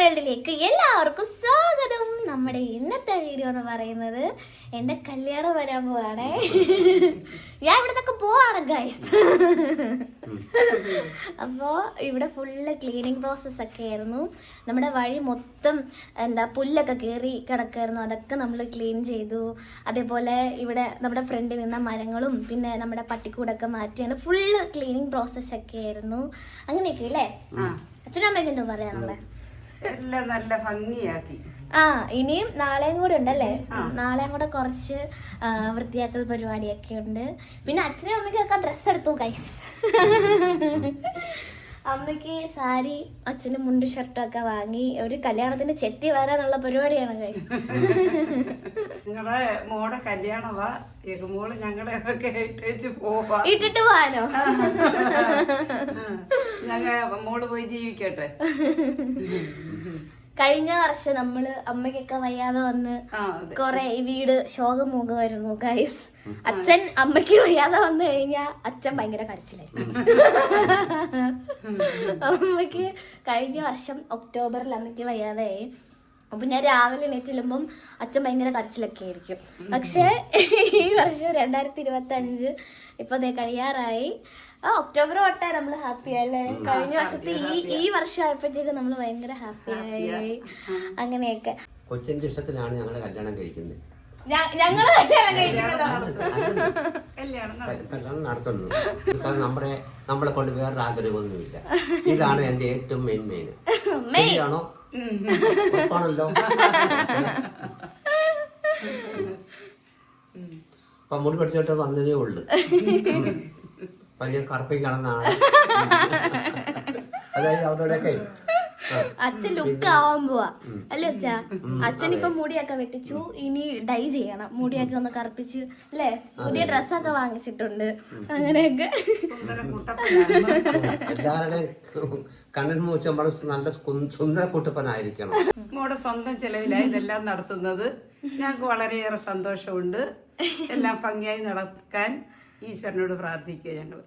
വേൾഡിലേക്ക് എല്ലാവർക്കും സ്വാഗതം. നമ്മുടെ ഇന്നത്തെ വീഡിയോ എന്ന് പറയുന്നത് എന്റെ കല്യാണം വരാൻ പോവാണേ. ഞാൻ ഇവിടത്തൊക്കെ പോവാണ് ഗൈസ് അപ്പോ ഇവിടെ ഫുള്ള് ക്ലീനിങ് പ്രോസസ്സ് ഒക്കെ ആയിരുന്നു. നമ്മുടെ വഴി മൊത്തം എന്താ പുല്ലൊക്കെ കയറി കിടക്കായിരുന്നു അതൊക്കെ നമ്മൾ ക്ലീൻ ചെയ്തു. അതേപോലെ ഇവിടെ നമ്മുടെ ഫ്രണ്ടിൽ നിന്ന മരങ്ങളും പിന്നെ നമ്മുടെ പട്ടിക്കൂടൊക്കെ മാറ്റിയാണ് ഫുള്ള് ക്ലീനിങ് പ്രോസസ്സ് ഒക്കെ ആയിരുന്നു. അങ്ങനെയൊക്കെ അല്ലേ അച്ഛനമ്മ പറയാനുള്ളത്? എല്ലാം നല്ല ഭംഗിയാക്കി. ആ ഇനിയും നാളെയും കൂടെ ഉണ്ടല്ലേ? നാളെയും കൂടെ കുറച്ച് വൃത്തിയാക്കൽ പരിപാടിയൊക്കെ ഉണ്ട്. പിന്നെ അച്ഛനും അമ്മയ്ക്കും ഒക്കെ ഡ്രസ്സ് എടുത്തു ഗൈസ് അമ്മയ്ക്ക് സാരി അച്ഛന് മുണ്ട് ഷർട്ട് ഒക്കെ വാങ്ങി ഒരു കല്യാണത്തിന് ചെത്തി വരാനുള്ള പരിപാടിയാണ് ഗൈസ് നിങ്ങളെ മോടെ കല്യാണവാ മോൾ ഞങ്ങളെ ഒക്കെ ഇട്ടേച്ച് പോവാ. ഇട്ടിട്ട് പോവാനോ? ഞങ്ങൾ മോൾ പോയി ജീവിക്കട്ടെ. കഴിഞ്ഞ വർഷം നമ്മൾ അമ്മയ്ക്കൊക്കെ വയ്യാതെ വന്ന് കൊറേ ഈ വീട് ശോകമുഖമായിരുന്നു ഗൈസ് അച്ഛൻ അമ്മയ്ക്ക് വയ്യാതെ വന്നു കഴിഞ്ഞാ അച്ഛൻ ഭയങ്കര കരച്ചിലായിരുന്നു. അമ്മയ്ക്ക് കഴിഞ്ഞ വർഷം ഒക്ടോബറിൽ അമ്മയ്ക്ക് വയ്യാതെയായി അപ്പൊ ഞാൻ രാവിലെ എണീറ്റില്ലുമ്പം അച്ഛൻ ഭയങ്കര കരച്ചിലൊക്കെ ആയിരിക്കും. പക്ഷേ ഈ വർഷം രണ്ടായിരത്തി ഇരുപത്തി അഞ്ച് ഇപ്പൊ കഴിയാറായി. ആ ഒക്ടോബർ തൊട്ടേ നമ്മൾ ഹാപ്പി അല്ലേ? കഴിഞ്ഞ വർഷത്തെ ഈ ഈ വർഷം ആയപ്പോഴത്തേക്ക് നമ്മൾ ഭയങ്കര ഹാപ്പി ആയി. അങ്ങനെയൊക്കെ. കൊച്ചിന്റെ ഇഷ്ടത്തിലാണ് ഞങ്ങൾ കല്യാണം കഴിക്കുന്നത്. ഞങ്ങൾ കല്യാണം കഴിക്കുന്നതോ. കല്യാണം നട- കല്യാണം നടത്തുന്നു. കാരണം നമ്മുടെ നമ്മളെ കൊണ്ട് വേറൊരു ആഗ്രഹമൊന്നുമില്ല. ഇതാണ് എന്റെ ഏറ്റവും മെയിൻ മെയിൻ ശരിയാണോ? ഉറപ്പാണല്ലോ. അപ്പൊ മുടി പഠിച്ചോട്ട് വന്നതേ ഉള്ളു. വലിയ കറുപ്പിക്കണമെന്നാണ് അതായത് അവരോടൊക്കെ. അച്ഛൻ ലുക്ക് ആവാൻ പോവാ. അല്ലേ അച്ഛാ? അച്ഛൻ ഇപ്പൊ മുടിയൊക്കെ വെട്ടിച്ചു. ഇനി ഡൈ ചെയ്യണം. മുടിയൊക്കെ ഒന്ന് കറുപ്പിച്ച് അല്ലേ? പുതിയ ഡ്രസ്സൊക്കെ വാങ്ങിച്ചിട്ടുണ്ട്. അങ്ങനെയൊക്കെ. എല്ലാവരുടെയും കണ്ണൻ മൂച്ച് നമ്മൾ നല്ല സുന്ദര കുട്ടപ്പനായിരിക്കണം. നമ്മുടെ സ്വന്തം ചെലവിലായി ഇതെല്ലാം നടത്തുന്നത്. ഞങ്ങൾക്ക് വളരെയേറെ സന്തോഷമുണ്ട്. എല്ലാം ഭംഗിയായി നടക്കാൻ. ഈശ്വരനോട് പ്രാർത്ഥിക്കുക ഞങ്ങൾ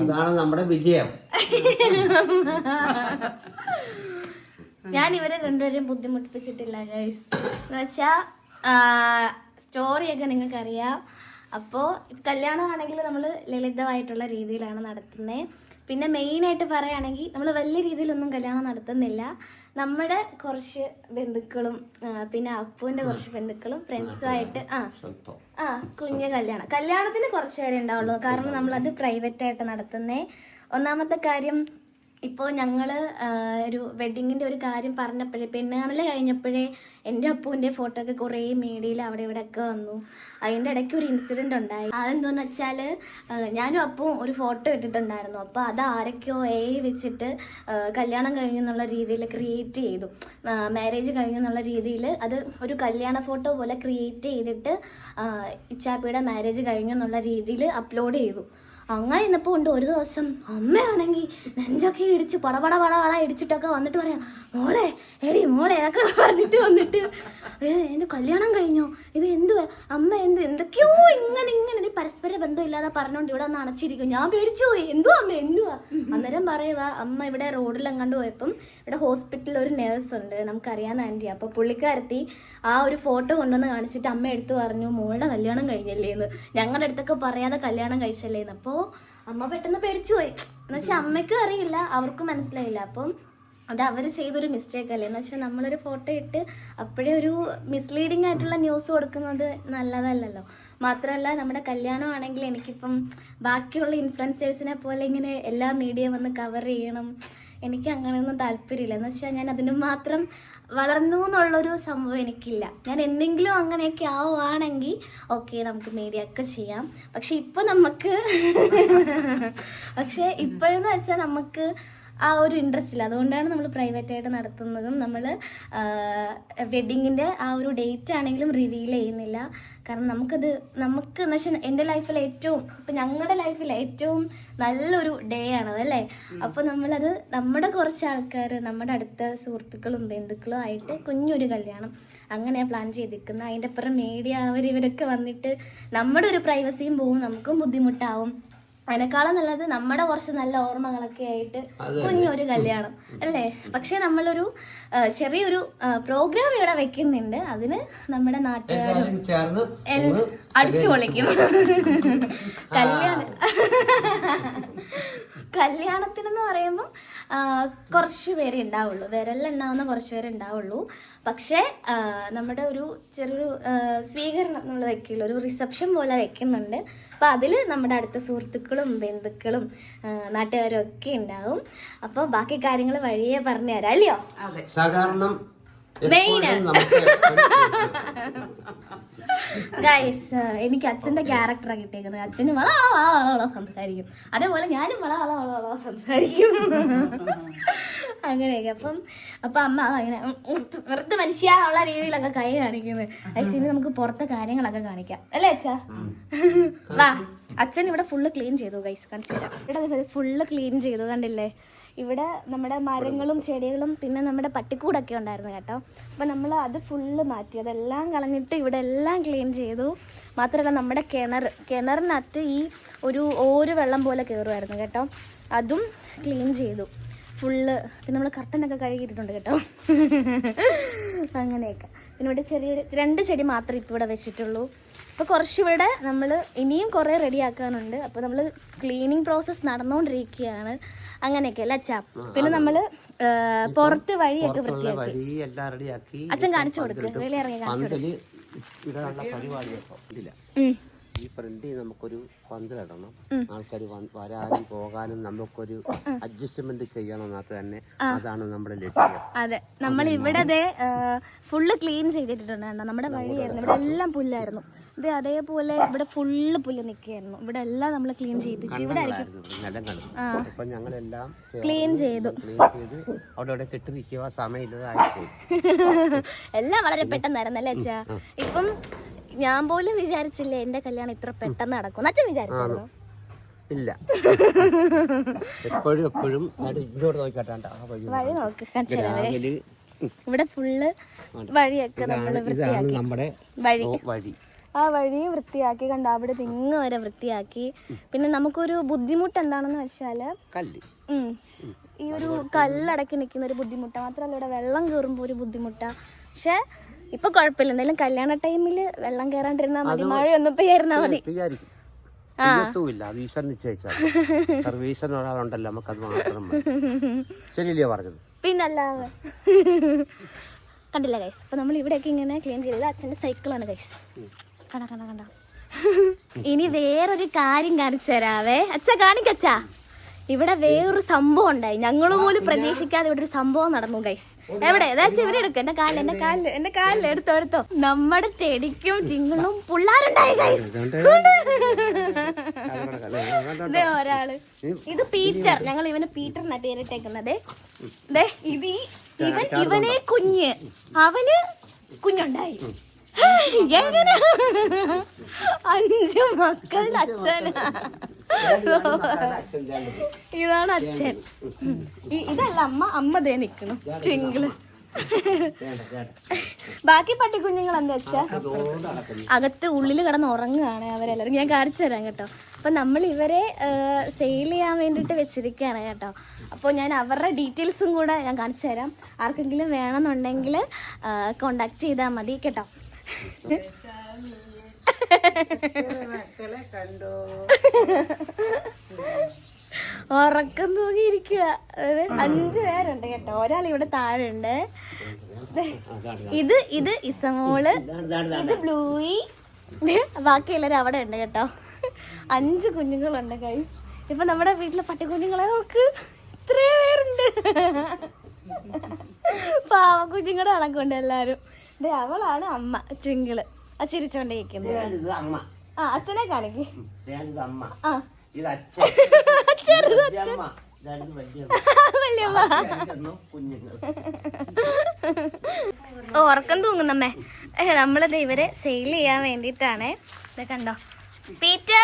അതാണ് നമ്മുടെ വിജയം. ഞാൻ ഇവരെ രണ്ടുപേരും ബുദ്ധിമുട്ടിപ്പിച്ചിട്ടില്ല ഗൈസ് എന്നുവെച്ചാ സ്റ്റോറിയൊക്കെ നിങ്ങൾക്കറിയാം. അപ്പോൾ കല്യാണമാണെങ്കിൽ നമ്മൾ ലളിതമായിട്ടുള്ള രീതിയിലാണ് നടത്തുന്നത് പിന്നെ മെയിനായിട്ട് പറയുകയാണെങ്കിൽ നമ്മൾ വലിയ രീതിയിലൊന്നും കല്യാണം നടത്തുന്നില്ല. നമ്മുടെ കുറച്ച് ബന്ധുക്കളും പിന്നെ അപ്പുവിന്റെ കുറച്ച് ബന്ധുക്കളും ഫ്രണ്ട്സുമായിട്ട് ആ ആ കുഞ്ഞ് കല്യാണം. കല്യാണത്തിന് കുറച്ച് പേരെ ഉണ്ടാവുള്ളൂ. കാരണം നമ്മളത് പ്രൈവറ്റ് ആയിട്ട് നടത്തുന്നേ. ഒന്നാമത്തെ കാര്യം ഇപ്പോൾ ഞങ്ങൾ ഒരു വെഡിങ്ങിന്റെ ഒരു കാര്യം പറഞ്ഞപ്പോഴേ പെണ്ണുകാണൽ കഴിഞ്ഞപ്പോഴേ എന്റെ അപ്പൂന്റെ ഫോട്ടോ ഒക്കെ കുറേ മീഡിയയിൽ അവിടെ ഇവിടെ ഒക്കെ വന്നു. അതിന്റെ ഇടയ്ക്ക് ഒരു ഇൻസിഡന്റ് ഉണ്ടായി. അതെന്തോന്ന് വെച്ചാൽ ഞാനും അപ്പവും ഒരു ഫോട്ടോ ഇട്ടിട്ടുണ്ടായിരുന്നു. അപ്പോൾ അത് ആരൊക്കെയോ എ വെച്ചിട്ട് കല്യാണം കഴിഞ്ഞു എന്നുള്ള രീതിയിൽ ക്രിയേറ്റ് ചെയ്തു. മാരേജ് കഴിഞ്ഞു എന്നുള്ള രീതിയിൽ അത് ഒരു കല്യാണ ഫോട്ടോ പോലെ ക്രിയേറ്റ് ചെയ്തിട്ട് ഇച്ചാപ്പിയുടെ മാരേജ് കഴിഞ്ഞു എന്നുള്ള രീതിയിൽ അപ്ലോഡ് ചെയ്തു. അങ്ങനെ ഇന്നപ്പോൾ ഉണ്ട് ഒരു ദിവസം അമ്മയാണെങ്കിൽ നെഞ്ചൊക്കെ ഇടിച്ച് പടപട പട പട ഇടിച്ചിട്ടൊക്കെ വന്നിട്ട് പറയാം മോളെ എടി മോളെ എന്നൊക്കെ പറഞ്ഞിട്ട് വന്നിട്ട് ഏ എന്ത് കല്യാണം കഴിഞ്ഞോ? ഇത് എന്തുവാ? അമ്മ എന്ത് എന്തൊക്കെയോ ഇങ്ങനെ ഇങ്ങനെ ഒരു പരസ്പര ബന്ധമില്ലാതെ പറഞ്ഞോണ്ട് ഇവിടെ അണച്ചിരിക്കും ഞാൻ പേടിച്ചു പോയി. എന്തുവാ അമ്മ എന്തുവാ? അന്നേരം പറയുക അമ്മ ഇവിടെ റോഡിലെങ്ങാണ്ട് പോയപ്പം ഇവിടെ ഹോസ്പിറ്റലിൽ ഒരു നേഴ്സ് ഉണ്ട് നമുക്കറിയാവുന്ന ആന്റി. അപ്പോൾ പുള്ളിക്കാരത്തി ആ ഒരു ഫോട്ടോ കൊണ്ടുവന്ന് കാണിച്ചിട്ട് അമ്മ എടുത്തു പറഞ്ഞു മോളുടെ കല്യാണം കഴിഞ്ഞല്ലേന്ന്. ഞങ്ങളുടെ അടുത്തൊക്കെ പറയാതെ കല്യാണം കഴിച്ചല്ലേന്ന്. അപ്പോൾ അമ്മ പെട്ടെന്ന് പേടിച്ചു പോയി. എന്നുവെച്ചാൽ അമ്മയ്ക്കും അറിയില്ല അവർക്കും മനസ്സിലായില്ല. അപ്പം അത് അവർ ചെയ്തൊരു മിസ്റ്റേക്ക് അല്ലേ? എന്ന് വെച്ചാൽ നമ്മളൊരു ഫോട്ടോ ഇട്ട് അപ്പോഴേ ഒരു മിസ്ലീഡിംഗ് ആയിട്ടുള്ള ന്യൂസ് കൊടുക്കുന്നത് നല്ലതല്ലല്ലോ. മാത്രമല്ല നമ്മുടെ കല്യാണം ആണെങ്കിൽ എനിക്കിപ്പം ബാക്കിയുള്ള ഇൻഫ്ലുവൻസേഴ്സിനെ പോലെ ഇങ്ങനെ എല്ലാ മീഡിയ വന്ന് കവർ ചെയ്യണം. എനിക്ക് അങ്ങനെയൊന്നും താല്പര്യമില്ല. എന്ന് വെച്ചാൽ ഞാൻ അതിന് മാത്രം വളർന്നു എന്നുള്ളൊരു സംഭവം എനിക്കില്ല. ഞാൻ എന്തെങ്കിലും അങ്ങനെയൊക്കെ ആവുകയാണെങ്കിൽ ഓക്കെ നമുക്ക് മീഡിയ ഒക്കെ ചെയ്യാം. പക്ഷെ ഇപ്പം നമുക്ക് പക്ഷെ ഇപ്പോഴെന്ന് വെച്ചാൽ നമുക്ക് ആ ഒരു ഇൻട്രസ്റ്റ് ഇല്ല. അതുകൊണ്ടാണ് നമ്മൾ പ്രൈവറ്റ് ആയിട്ട് നടത്തുന്നതും നമ്മൾ വെഡിങ്ങിന്റെ ആ ഒരു ഡേറ്റ് ആണെങ്കിലും റിവീൽ ചെയ്യുന്നില്ല. കാരണം നമുക്കത് നമുക്ക് എന്ന് വെച്ചാൽ എന്റെ ലൈഫിൽ ഏറ്റവും ഇപ്പം ഞങ്ങളുടെ ലൈഫിൽ ഏറ്റവും നല്ലൊരു ഡേ ആണത് അല്ലേ? അപ്പോൾ നമ്മളത് നമ്മുടെ കുറച്ച് ആൾക്കാർ നമ്മുടെ അടുത്ത സുഹൃത്തുക്കളും ബന്ധുക്കളും ആയിട്ട് കുഞ്ഞൊരു കല്യാണം അങ്ങനെ പ്ലാൻ ചെയ്തിരിക്കുന്നത് അതിന്റെ അപ്പുറം മീഡിയ അവർ ഇവരൊക്കെ വന്നിട്ട് നമ്മുടെ ഒരു പ്രൈവസിയും പോവും നമുക്കും ബുദ്ധിമുട്ടാവും. അതിനേക്കാളും നല്ലത് നമ്മുടെ കുറച്ച് നല്ല ഓർമ്മകളൊക്കെ ആയിട്ട് കുഞ്ഞൊരു കല്യാണം അല്ലേ? പക്ഷെ നമ്മളൊരു ചെറിയൊരു പ്രോഗ്രാം ഇവിടെ വെക്കുന്നുണ്ട്. അതിന് നമ്മുടെ നാട്ടുകാരും അടിച്ചു പൊളിക്കും. കല്യാണം കല്യാണത്തിനെന്ന് പറയുമ്പം പറയുമ്പോൾ കുറച്ച് പേരെ ഉണ്ടാവുള്ളൂ. വിരലിൽ ഉണ്ടാവുന്ന കുറച്ച് പേരെ ഉണ്ടാവുള്ളൂ. പക്ഷേ നമ്മുടെ ഒരു ചെറിയൊരു സ്വീകരണം നമ്മൾ വെക്കില്ല. ഒരു റിസപ്ഷൻ പോലെ വെക്കുന്നുണ്ട്. അപ്പോൾ അതിൽ നമ്മുടെ അടുത്ത സുഹൃത്തുക്കളും ബന്ധുക്കളും നാട്ടുകാരും ഒക്കെ ഉണ്ടാവും. അപ്പോൾ ബാക്കി കാര്യങ്ങൾ വഴിയേ പറഞ്ഞു തരാം അല്ലയോ? അതെ. നമുക്ക് ഗൈസ് എനിക്ക് അച്ഛന്റെ ക്യാരക്ടറാണ് കിട്ടിയേക്കുന്നത്. അച്ഛന് വള വള വള വള വള സംസാരിക്കും. അതേപോലെ ഞാനും വള വള വള വള സംസാരിക്കും. അങ്ങനെയൊക്കെ. അപ്പം അപ്പൊ അമ്മ അങ്ങനെ നിർത്ത് ഉള്ള രീതിയിലൊക്കെ കൈ കാണിക്കുന്നത് ഗൈസ് ഇനി നമുക്ക് പുറത്തെ കാര്യങ്ങളൊക്കെ കാണിക്കാം. അല്ലേ അച്ഛാ? വാ അച്ഛൻ ഇവിടെ ഫുള്ള് ക്ലീൻ ചെയ്തു ഗൈസ് കാണിച്ചു ഇവിടെ ഫുള്ള് ക്ലീൻ ചെയ്തു കണ്ടില്ലേ? ഇവിടെ നമ്മുടെ മരങ്ങളും ചെടികളും പിന്നെ നമ്മുടെ പട്ടിക്കൂടൊക്കെ ഉണ്ടായിരുന്നു കേട്ടോ. അപ്പം നമ്മൾ അത് ഫുള്ള് മാറ്റി. അതെല്ലാം കളഞ്ഞിട്ട് ഇവിടെ എല്ലാം ക്ലീൻ ചെയ്തു. മാത്രമല്ല നമ്മുടെ കിണർ കിണറിനകത്ത് ഈ ഒരു ഓര് വെള്ളം പോലെ കയറുമായിരുന്നു കേട്ടോ. അതും ക്ലീൻ ചെയ്തു. ഫുള്ള് പിന്നെ നമ്മൾ കർട്ടനൊക്കെ കഴുകിയിട്ടുണ്ട് കേട്ടോ. അങ്ങനെയൊക്കെ. പിന്നെ ഇവിടെ ചെറിയൊരു രണ്ട് ചെടി മാത്രമേ ഇപ്പോൾ ഇവിടെ വെച്ചിട്ടുള്ളൂ. അപ്പോൾ കുറച്ചിവിടെ നമ്മൾ ഇനിയും കുറേ റെഡിയാക്കാനുണ്ട് അപ്പോൾ നമ്മൾ ക്ലീനിങ് പ്രോസസ്സ് നടന്നുകൊണ്ടിരിക്കുകയാണ് അങ്ങനെയൊക്കെ അല്ലേ അച്ഛാ? പിന്നെ നമ്മൾ പുറത്ത് വഴിയൊക്കെ വൃത്തിയാക്കി. അച്ഛൻ കാണിച്ചു കൊടുക്ക്. വെളിയിറങ്ങി കാണിച്ചു പന്തൽ ഈ ഫ്രണ്ടിൽ നമുക്കൊരു പന്തലിടണം ആൾക്കാർ വരാനും പോകാനും നമുക്കൊരു അഡ്ജസ്റ്റ്മെന്റ് ചെയ്യണം എന്നകത്ത് തന്നെ അതാണ് നമ്മുടെ ലക്ഷ്യം. അതെ. നമ്മൾ ഇവിടെ ഫുള്ള് ക്ലീൻ ചെയ്തിട്ടുണ്ട് നമ്മുടെ വഴിയായിരുന്നു ഇവിടെ എല്ലാം പുല്ലായിരുന്നു. ഇത് അതേപോലെ ഇവിടെ ഫുള്ള് പുല്ല് നിൽക്കുകയായിരുന്നു. ഇവിടെ എല്ലാം നമ്മൾ ക്ലീൻ ചെയ്യിപ്പിച്ചു. ഇവിടെ ആയിരിക്കും. ഞങ്ങളെല്ലാം ക്ലീൻ ചെയ്തു. അവിടെ എല്ലാം വളരെ പെട്ടെന്നായിരുന്നു അല്ലേ അച്ഛാ ഇപ്പം ഞാൻ പോലും വിചാരിച്ചില്ലേ എന്റെ കല്യാണം ഇത്ര പെട്ടെന്ന് നടക്കും അച്ഛൻ വിചാരിച്ചു ഇല്ല. എപ്പോഴും എപ്പോഴും ഇങ്ങോട്ട് നോക്കിക്കാട്ടാണ്ട്. ഇവിടെ ഫുള്ള് വഴിയൊക്കെ നമ്മൾ വൃത്തിയാക്കി. നമ്മുടെ വഴി. വഴി. ആ വഴി വൃത്തിയാക്കി കണ്ട? അവിടെ തിങ്ങ് വരെ വൃത്തിയാക്കി. പിന്നെ നമുക്കൊരു ബുദ്ധിമുട്ട് എന്താണെന്ന് വെച്ചാൽ ഈ ഒരു കല്ലടക്കി നിൽക്കുന്ന ഒരു ബുദ്ധിമുട്ടാ മാത്രമല്ല ഇവിടെ വെള്ളം കയറുമ്പോൾ ഒരു ബുദ്ധിമുട്ടാ. പക്ഷെ ഇപ്പൊ കുഴപ്പമില്ല. എന്തായാലും കല്യാണ ടൈമിൽ വെള്ളം കയറാണ്ടിരുന്നാ മതി. മഴയൊന്നും പെയ്യായിരുന്നാ മതി. ചെയ്യത്തുമില്ല അത് ഈശ്വരൻ നിശ്ചയിച്ചാൽ സർവീശ്വരൻ ഒരാളുണ്ടല്ലോ നമുക്കത് മാത്രം പറഞ്ഞത്? പിന്നല്ലാതെ. കണ്ടില്ല ഗൈസ് അപ്പൊ നമ്മൾ ഇവിടെയൊക്കെ ഇങ്ങനെ ക്ലീൻ ചെയ്തത് അച്ഛന്റെ സൈക്കിളാണ് ഗൈസ് കണ്ട കണ്ട കണ്ട. ഇനി വേറൊരു കാര്യം കാണിച്ചു തരാവേ. അച്ഛ കാണിക്കച്ചാ ഇവിടെ വേറൊരു സംഭവം ഉണ്ടായി. ഞങ്ങൾ പോലും പ്രതീക്ഷിക്കാതെ ഇവിടെ ഒരു സംഭവം നടന്നു ഗൈസ് എവിടെ? ഏതാச்சுം ഇവരെ എടുക്കും. എന്റെ കാലിൽ എന്റെ കാലിൽ എന്റെ കാലിൽ എടുത്തോ എടുത്തോ. നമ്മുടെ ചെടിക്കും ജിങ്ങളും പിള്ളേരുണ്ടായി ഗൈസ് ഒരാൾ. ഇത് പീറ്റർ. ഞങ്ങൾ ഇവന് പീറ്റർ എന്നാ പേരിട്ടേക്കുന്നത്. ഇത് ഇവൻ ഇവനെ കുഞ്ഞ്. അവന് കുഞ്ഞുണ്ടായി. എങ്ങനെ? അഞ്ചു മക്കളുടെ അച്ഛനാ. ഇതാണ് അച്ഛൻ. ഇതല്ല അമ്മ അമ്മ ദേ നിക്കണം ട്വിങ്കിൾ. ബാക്കി പട്ടിക്കുഞ്ഞുങ്ങൾ എന്താ വെച്ചാ അകത്ത് ഉള്ളിൽ കിടന്ന് ഉറങ്ങുകയാണ് അവരെല്ലാവരും. ഞാൻ കാണിച്ചു തരാം കേട്ടോ. അപ്പൊ നമ്മൾ ഇവരെ സെയിൽ ചെയ്യാൻ വേണ്ടിട്ട് വെച്ചിരിക്കുകയാണ് കേട്ടോ. അപ്പോൾ ഞാൻ അവരുടെ ഡീറ്റെയിൽസും കൂടെ ഞാൻ കാണിച്ചു തരാം. ആർക്കെങ്കിലും വേണമെന്നുണ്ടെങ്കിൽ കോണ്ടാക്ട് ചെയ്താൽ മതി കേട്ടോ. ഉറക്കം തൂങ്ങിയിരിക്കുക അഞ്ച് പേരുണ്ട് കേട്ടോ. ഒരാൾ ഇവിടെ താഴെ ഉണ്ട് ഇത് ഇത് ഇസമോൾ ഇത് ബ്ലൂയി. ബാക്കി എല്ലാവരും അവിടെ ഉണ്ട് കേട്ടോ. അഞ്ച് കുഞ്ഞുങ്ങളുണ്ട് കൈ ഇപ്പൊ നമ്മുടെ വീട്ടിലെ പട്ടിക്കുഞ്ഞുങ്ങളെ നോക്ക്. ഇത്രേ പേരുണ്ട്. പാവ കുഞ്ഞുങ്ങളുടെ കണക്കുണ്ട് എല്ലാരും അവളാണ് അമ്മ ട്വിങ്കിൾ. ആ ചിരിച്ചോണ്ടിരിക്കുന്നത് ഇത് അമ്മ. ആ അച്ഛനെ കാണിക്ക്. ഇത് അമ്മ. ആ. ഇത് അച്ഛൻ. ചെറു വലിയമ്മ. ഇതാണ് വലിയ വല്യമ്മ അമ്മ. കുഞ്ഞുങ്ങൾ. ഓ ഉറക്കം തൂങ്ങുന്നമ്മേ. നമ്മളത് നമ്മളിത് ഇവരെ സെയിൽ ചെയ്യാൻ വേണ്ടിട്ടാണ് ഇത് കണ്ടോ? പീറ്റർ?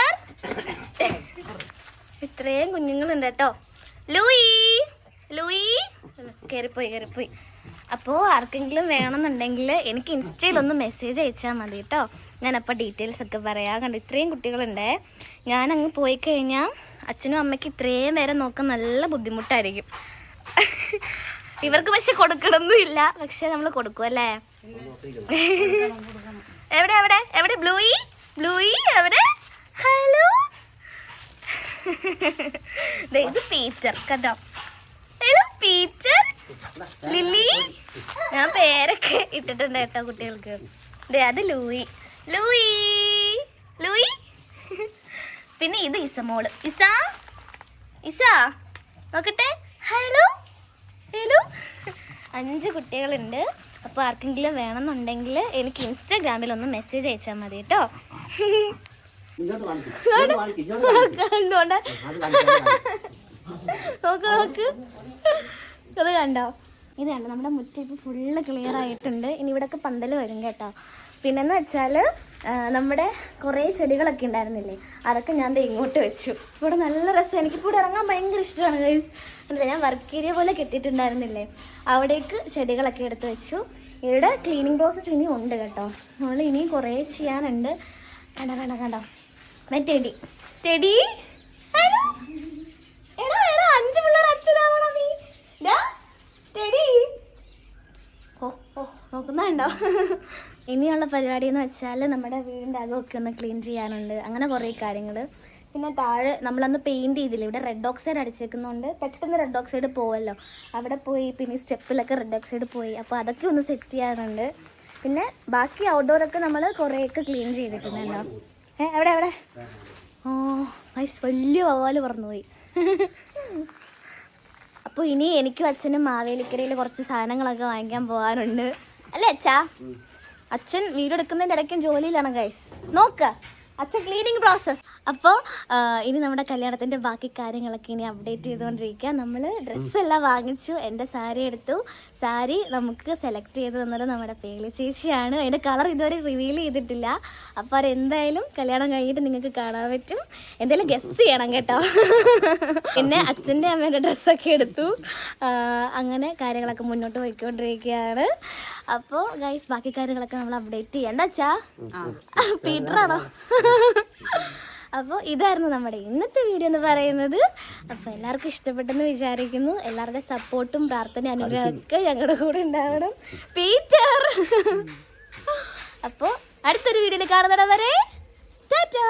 ഇത്രയും കുഞ്ഞുങ്ങളുണ്ട് കേട്ടോ. ലൂയി. ലൂയി. കയറിപ്പോയി കയറിപ്പോയി. അപ്പോൾ ആർക്കെങ്കിലും വേണമെന്നുണ്ടെങ്കിൽ എനിക്ക് ഇൻസ്റ്റയിൽ ഒന്ന് മെസ്സേജ് അയച്ചാൽ മതി കേട്ടോ ഞാനപ്പോൾ ഡീറ്റെയിൽസ് ഒക്കെ പറയാം. കണ്ടോ ഇത്രയും കുട്ടികളുണ്ടേ. ഞാൻ അങ്ങ് പോയി കഴിഞ്ഞാൽ അച്ഛനും അമ്മയ്ക്ക് ഇത്രയും പേരെ നോക്കാൻ നല്ല ബുദ്ധിമുട്ടായിരിക്കും. ഇവർക്ക് പക്ഷെ കൊടുക്കണമെന്നില്ല പക്ഷെ നമ്മൾ കൊടുക്കും അല്ലേ? എവിടെ എവിടെ എവിടെ? ബ്ലൂയി? ബ്ലൂയി എവിടെ? ഹലോ? ഇത് പീറ്റർ. കേട്ടോ ഹലോ പീറ്റർ? ലില്ലി? ഞാൻ പേരൊക്കെ ഇട്ടിട്ടുണ്ട് കേട്ടോ കുട്ടികൾക്ക്. ദേ അത് ലൂയി. ലൂയി? ലൂയി? പിന്നെ ഇത് ഇസമോൾ. ഇസ? ഇസ? നോക്കട്ടെ. ഹലോ? ഹലോ? അഞ്ച് കുട്ടികളുണ്ട്. അപ്പോൾ ആർക്കെങ്കിലും വേണമെന്നുണ്ടെങ്കിൽ എനിക്ക് ഇൻസ്റ്റാഗ്രാമിൽ ഒന്ന് മെസ്സേജ് അയച്ചാൽ മതി കേട്ടോ. നോക്ക് നോക്ക്. അത് കണ്ടോ? ഇത് കണ്ടോ? നമ്മുടെ മുറ്റം ഇപ്പം ഫുള്ള് ക്ലിയർ ആയിട്ടുണ്ട്. ഇനി ഇവിടെയൊക്കെ പന്തൽ വരും കേട്ടോ. പിന്നെന്ന് വെച്ചാൽ നമ്മുടെ കുറേ ചെടികളൊക്കെ ഉണ്ടായിരുന്നില്ലേ? അതൊക്കെ ഞാൻ ഇങ്ങോട്ട് വെച്ചു. ഇവിടെ നല്ല രസം. എനിക്കിപ്പോൾ ഇവിടെ ഇറങ്ങാൻ ഭയങ്കര ഇഷ്ടമാണ്. അല്ല ഞാൻ വർക്ക് ഏരിയ പോലെ കെട്ടിയിട്ടുണ്ടായിരുന്നില്ലേ? അവിടേക്ക് ചെടികളൊക്കെ എടുത്ത് വെച്ചു. ഇവിടെ ക്ലീനിങ് പ്രോസസ്സ് ഇനിയും ഉണ്ട് കേട്ടോ. നമ്മൾ ഇനിയും കുറേ ചെയ്യാനുണ്ട്. കണ്ട കണ്ട കണ്ടോ? ടെടി ടെടി എടാ എടാ അഞ്ച് പിള്ളേർ അച്ഛനാണോ നീ. ഓ നോക്കുന്നുണ്ടോ? ഇനിയുള്ള പരിപാടി എന്ന് വെച്ചാൽ നമ്മുടെ വീടിന്റെ അകമൊക്കെ ഒന്ന് ക്ലീൻ ചെയ്യാനുണ്ട്. അങ്ങനെ കുറേ കാര്യങ്ങൾ പിന്നെ താഴെ നമ്മളന്ന് പെയിന്റ് ചെയ്തില്ല ഇവിടെ റെഡ് ഓക്സൈഡ് അടിച്ചേക്കുന്നതുകൊണ്ട് പെട്ടെന്ന് റെഡ് ഓക്സൈഡ് പോവല്ലോ. അവിടെ പോയി പിന്നെ സ്റ്റെപ്പിലൊക്കെ റെഡ് ഓക്സൈഡ് പോയി. അപ്പോൾ അതൊക്കെ ഒന്ന് സെറ്റ് ചെയ്യാറുണ്ട് പിന്നെ ബാക്കി ഔട്ട്ഡോറൊക്കെ നമ്മൾ കുറേയൊക്കെ ക്ലീൻ ചെയ്തിട്ടുണ്ടല്ലോ. ഏ എവിടെ എവിടെ? ഓ വലിയ വവ്വാൽ പറന്നുപോയി. അപ്പോൾ ഇനി എനിക്കും അച്ഛനും മാവേലിക്കരയിൽ കുറച്ച് സാധനങ്ങളൊക്കെ വാങ്ങിക്കാൻ പോകാനുണ്ട്. അല്ലേ അച്ഛാ? അച്ഛൻ വീട് എടുക്കുന്നതിന്റെ ഇടയ്ക്കും ജോലിയിലാണ് ഗൈസ് നോക്ക. അച്ഛൻ ക്ലീനിങ് പ്രോസസ് അപ്പോൾ ഇനി നമ്മുടെ കല്യാണത്തിന്റെ ബാക്കി കാര്യങ്ങളൊക്കെ ഇനി അപ്ഡേറ്റ് ചെയ്തുകൊണ്ടിരിക്കുക. നമ്മൾ ഡ്രസ്സെല്ലാം വാങ്ങിച്ചു എന്റെ സാരി എടുത്തു. സാരി നമുക്ക് സെലക്ട് ചെയ്ത് തന്നത് നമ്മുടെ പേലി ചേച്ചിയാണ്. അതിന്റെ കളർ ഇതുവരെ റിവീൽ ചെയ്തിട്ടില്ല. അപ്പോൾ അതെന്തായാലും കല്യാണം കഴിഞ്ഞിട്ട് നിങ്ങൾക്ക് കാണാൻ പറ്റും. എന്തായാലും ഗസ് ചെയ്യണം കേട്ടോ. പിന്നെ അച്ഛന്റെ അമ്മേന്റെ ഡ്രസ്സൊക്കെ എടുത്തു. അങ്ങനെ കാര്യങ്ങളൊക്കെ മുന്നോട്ട് പോയിക്കൊണ്ടിരിക്കുകയാണ്. അപ്പോൾ ഗൈസ് ബാക്കി കാര്യങ്ങളൊക്കെ നമ്മൾ അപ്ഡേറ്റ് ചെയ്യണ്ട പീറ്റർ ആണോ? അപ്പോൾ ഇതായിരുന്നു നമ്മുടെ ഇന്നത്തെ വീഡിയോ എന്ന് പറയുന്നത്. അപ്പോൾ എല്ലാവർക്കും ഇഷ്ടപ്പെട്ടെന്ന് വിചാരിക്കുന്നു. എല്ലാവരുടെ സപ്പോർട്ടും പ്രാർത്ഥന അനുഗ്രഹമൊക്കെ ഞങ്ങളുടെ കൂടെ ഉണ്ടാവണം. പീറ്റർ അപ്പോൾ അടുത്തൊരു വീഡിയോയിൽ കാണുന്നിടം വരെ ടാറ്റാ.